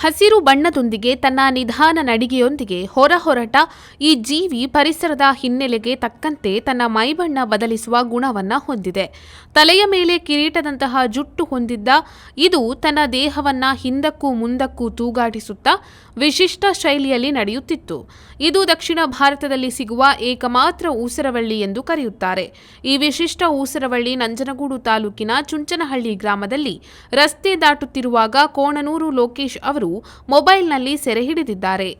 ಹಸಿರು ಬಣ್ಣದೊಂದಿಗೆ ತನ್ನ ನಿಧಾನ ನಡಿಗೆಯೊಂದಿಗೆ ಹೊರಹೊರಟ ಈ ಜೀವಿ ಪರಿಸರದ ಹಿನ್ನೆಲೆಗೆ ತಕ್ಕಂತೆ ತನ್ನ ಮೈಬಣ್ಣ ಬದಲಿಸುವ ಗುಣವನ್ನ ಹೊಂದಿದೆ. ತಲೆಯ ಮೇಲೆ ಕಿರೀಟದಂತಹ ಜುಟ್ಟು ಹೊಂದಿದ್ದ ಇದು ತನ್ನ ದೇಹವನ್ನ ಹಿಂದಕ್ಕೂ ಮುಂದಕ್ಕೂ ತೂಗಾಡಿಸುತ್ತಾ ವಿಶಿಷ್ಟ ಶೈಲಿಯಲ್ಲಿ ನಡೆಯುತ್ತಿತ್ತು. ಇದು ದಕ್ಷಿಣ ಭಾರತದಲ್ಲಿ ಸಿಗುವ ಏಕಮಾತ್ರ ಊಸರವಳ್ಳಿ ಎಂದು ಕರೆಯುತ್ತಾರೆ. ಈ ವಿಶಿಷ್ಟ ಊಸರವಳ್ಳಿ ನಂಜನಗೂಡು ತಾಲೂಕಿನ ಚುಂಚನಹಳ್ಳಿ ಗ್ರಾಮದಲ್ಲಿ ರಸ್ತೆ ದಾಟುತ್ತಿರುವಾಗ ಕೋಣನೂರು ಲೋಕೇಶ್ ಅವರು ಮೊಬೈಲ್ನಲ್ಲಿ ಸೆರೆ ಹಿಡಿದಿದ್ದಾರೆ.